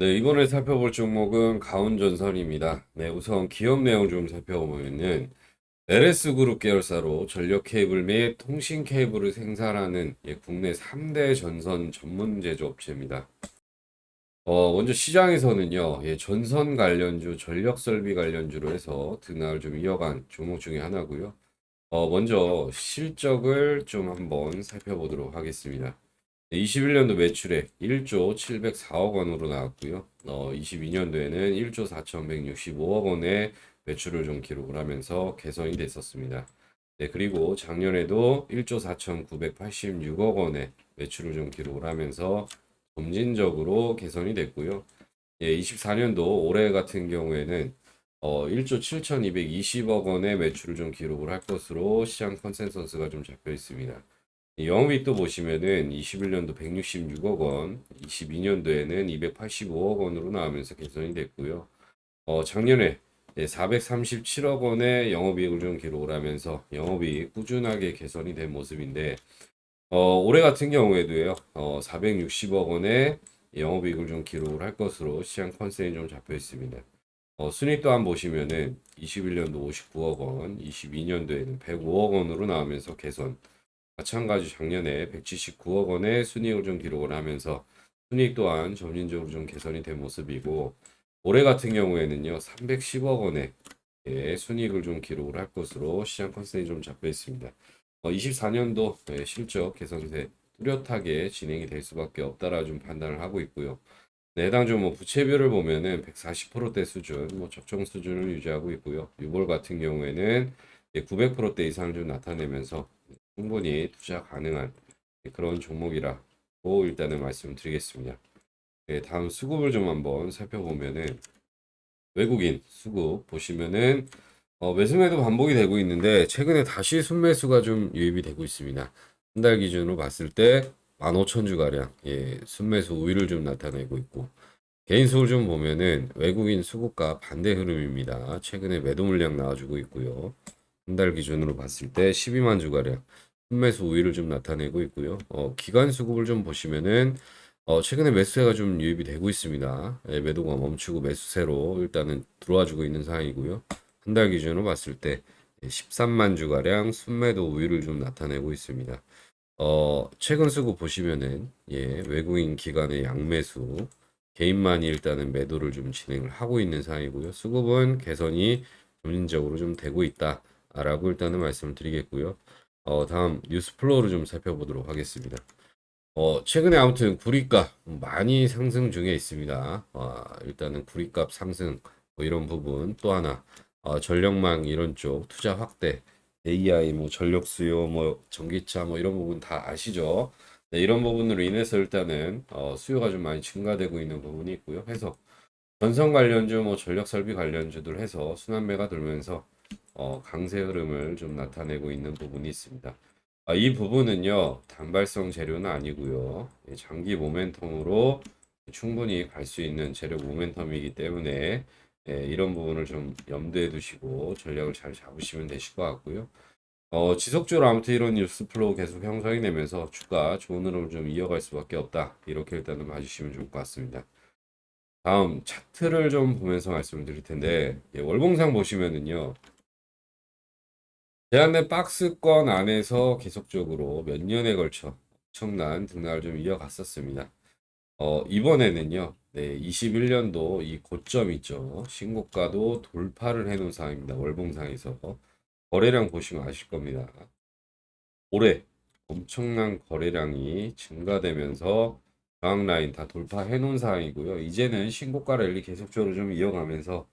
네, 이번에 살펴볼 종목은 가온전선입니다. 네, 우선 기업 내용 좀 살펴보면은 LS 그룹 계열사로 전력 케이블 및 통신 케이블을 생산하는 예, 국내 3대 전선 전문 제조업체입니다. 어, 먼저 시장에서는요, 예, 전선 관련주, 전력 설비 관련주로 해서 등락을 좀 이어간 종목 중에 하나고요. 어, 먼저 실적을 좀 한번 살펴보도록 하겠습니다. 21년도 매출액 1조 704억 원으로 나왔고요. 어, 22년도에는 1조 4,165억 원의 매출을 좀 기록을 하면서 개선이 됐었습니다. 네, 그리고 작년에도 1조 4,986억 원의 매출을 좀 기록을 하면서 점진적으로 개선이 됐고요. 예, 24년도 올해 같은 경우에는 어, 1조 7,220억 원의 매출을 좀 기록을 할 것으로 시장 컨센서스가 좀 잡혀 있습니다. 이 영업이익도 보시면은 21년도 166억 원, 22년도에는 285억 원으로 나오면서 개선이 됐고요. 어, 작년에 437억 원의 영업이익을 좀 기록을 하면서 영업이익 꾸준하게 개선이 된 모습인데 어, 올해 같은 경우에도요. 어, 460억 원의 영업이익을 좀 기록을 할 것으로 시장 컨센이 좀 잡혀 있습니다. 어, 순위 또한 보시면은 21년도 59억 원, 22년도에는 105억 원으로 나오면서 개선. 마찬가지 작년에 179억 원의 순이익을 좀 기록을 하면서 순이익 또한 점진적으로 좀 개선이 된 모습이고 올해 같은 경우에는요 310억 원의 예, 순이익을 좀 기록을 할 것으로 시장 컨센이 좀 잡혀 있습니다. 어, 24년도 예, 실적 개선세 뚜렷하게 진행이 될 수밖에 없다라 좀 판단을 하고 있고요. 네, 해당 종목 부채비율을 보면은 140%대 수준, 뭐 적정 수준을 유지하고 있고요. 유볼 같은 경우에는 900%대 이상을 좀 나타내면서 충분히 투자 가능한 그런 종목이라고 일단은 말씀드리겠습니다. 네, 다음 수급을 좀 한번 살펴보면은 외국인 수급 보시면은 어, 매수매도 반복이 되고 있는데 최근에 다시 순매수가 좀 유입이 되고 있습니다. 한 달 기준으로 봤을 때 15,000주 가량 예, 순매수 우위를 좀 나타내고 있고 개인 수를 좀 보면은 외국인 수급과 반대 흐름입니다. 최근에 매도 물량 나와주고 있고요. 한 달 기준으로 봤을 때 12만 주 가량 순매수 우위를 좀 나타내고 있고요. 어, 기관 수급을 좀 보시면은 어, 최근에 매수세가 좀 유입이 되고 있습니다. 예, 매도가 멈추고 매수세로 일단은 들어와주고 있는 상황이고요. 한 달 기준으로 봤을 때 13만 주가량 순매도 우위를 좀 나타내고 있습니다. 어, 최근 수급 보시면은 예, 외국인 기관의 양매수, 개인만이 일단은 매도를 좀 진행을 하고 있는 상황이고요. 수급은 개선이 점진적으로 좀 되고 있다라고 일단은 말씀을 드리겠고요. 어, 다음 뉴스 플로우를 좀 살펴보도록 하겠습니다. 어, 최근에 아무튼 구리값 많이 상승 중에 있습니다. 어, 일단은 구리값 상승 뭐 이런 부분 또 하나 어, 전력망 이런 쪽 투자 확대 AI 뭐 전력 수요 뭐 전기차 뭐 이런 부분 다 아시죠? 네, 이런 부분으로 인해서 일단은 어, 수요가 좀 많이 증가되고 있는 부분이 있고요. 해서 전선 관련주 뭐 전력 설비 관련주들 해서 순환매가 돌면서 어, 강세 흐름을 좀 나타내고 있는 부분이 있습니다. 아, 이 부분은요 단발성 재료는 아니고요 예, 장기 모멘텀으로 충분히 갈 수 있는 재료 모멘텀이기 때문에 예, 이런 부분을 좀 염두에 두시고 전략을 잘 잡으시면 되실 것 같고요. 어, 지속적으로 아무튼 이런 뉴스 플로우 계속 형성이 되면서 주가 좋은 흐름을 좀 이어갈 수밖에 없다. 이렇게 일단은 봐주시면 좋을 것 같습니다. 다음 차트를 좀 보면서 말씀을 드릴 텐데 예, 월봉상 보시면은요. 제한된 박스권 안에서 계속적으로 몇 년에 걸쳐 엄청난 등락을 좀 이어갔었습니다. 어, 이번에는요, 네, 21년도 이 고점 있죠. 신고가도 돌파를 해놓은 상황입니다. 월봉상에서. 거래량 보시면 아실 겁니다. 올해 엄청난 거래량이 증가되면서 저항 라인 다 돌파해 놓은 상황이고요. 이제는 신고가 랠리 계속적으로 좀 이어가면서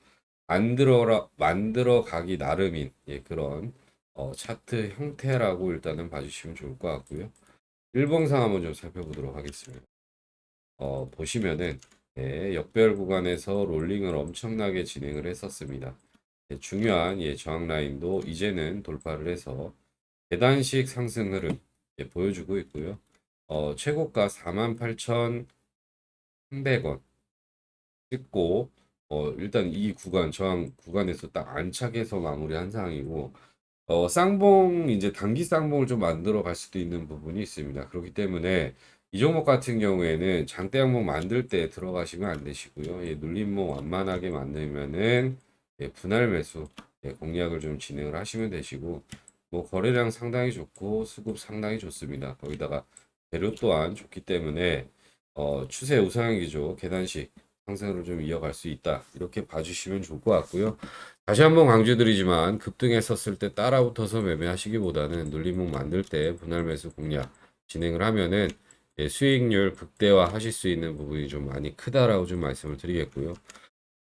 만들어라, 만들어 가기 나름인 예, 그런 어, 차트 형태라고 일단은 봐주시면 좋을 것 같고요. 일봉상 한번 좀 살펴보도록 하겠습니다. 어, 보시면은 예, 역별 구간에서 롤링을 엄청나게 진행을 했었습니다. 예, 중요한 예, 저항 라인도 이제는 돌파를 해서 계단식 상승 흐름 예, 보여주고 있고요. 어, 최고가 48,300원 찍고 어, 일단 이 구간 저항 구간에서 딱 안착해서 마무리한 상황이고 어, 쌍봉 이제 단기 쌍봉을 좀 만들어 갈 수도 있는 부분이 있습니다. 그렇기 때문에 이 종목 같은 경우에는 장대 항목 만들 때 들어가시면 안 되시고요. 예, 눌림목 완만하게 만들면은 예, 분할 매수 예, 공략을 좀 진행을 하시면 되시고 뭐 거래량 상당히 좋고 수급 상당히 좋습니다. 거기다가 재료 또한 좋기 때문에 어, 추세 우상향 기조 계단식 상승을 좀 이어갈 수 있다. 이렇게 봐주시면 좋을 것 같고요. 다시 한번 강조드리지만 급등했었을 때 따라붙어서 매매하시기보다는 눌림목 만들 때 분할 매수 공략 진행을 하면은 예, 수익률 극대화 하실 수 있는 부분이 좀 많이 크다라고 좀 말씀을 드리겠고요.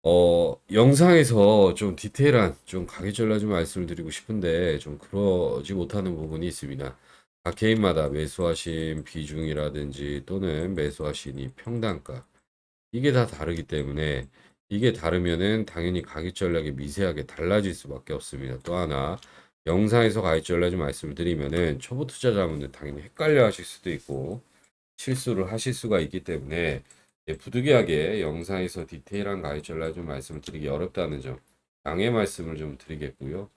어, 영상에서 좀 디테일한 좀 가격 전략 좀 말씀을 드리고 싶은데 좀 그러지 못하는 부분이 있습니다. 각 개인마다 매수하신 비중이라든지 또는 매수하신 이 평단가 이게 다 다르기 때문에 이게 다르면은 당연히 가격 전략이 미세하게 달라질 수밖에 없습니다. 또 하나 영상에서 가격 전략 좀 말씀을 드리면은 초보 투자자분들 당연히 헷갈려 하실 수도 있고 실수를 하실 수가 있기 때문에 예, 부득이하게 영상에서 디테일한 가격 전략 좀 말씀을 드리기 어렵다는 점 양해 말씀을 좀 드리겠고요.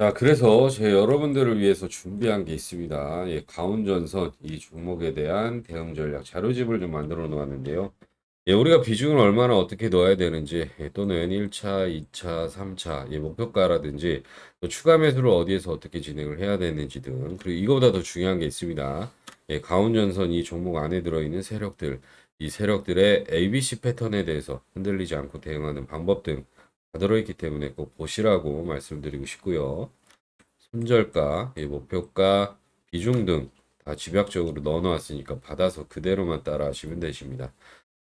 자, 그래서 제 여러분들을 위해서 준비한 게 있습니다. 예, 가운전선 이 종목에 대한 대응 전략 자료집을 좀 만들어 놓았는데요. 예, 우리가 비중을 얼마나 어떻게 넣어야 되는지 예, 또는 1차, 2차, 3차 예, 목표가라든지 또 추가 매수를 어디에서 어떻게 진행을 해야 되는지 등 그리고 이거보다 더 중요한 게 있습니다. 예, 가운전선 이 종목 안에 들어있는 세력들 이 세력들의 ABC 패턴에 대해서 흔들리지 않고 대응하는 방법 등 다 들어있기 때문에 꼭 보시라고 말씀드리고 싶고요. 손절가, 예, 목표가, 비중 등 다 집약적으로 넣어놓았으니까 받아서 그대로만 따라 하시면 되십니다.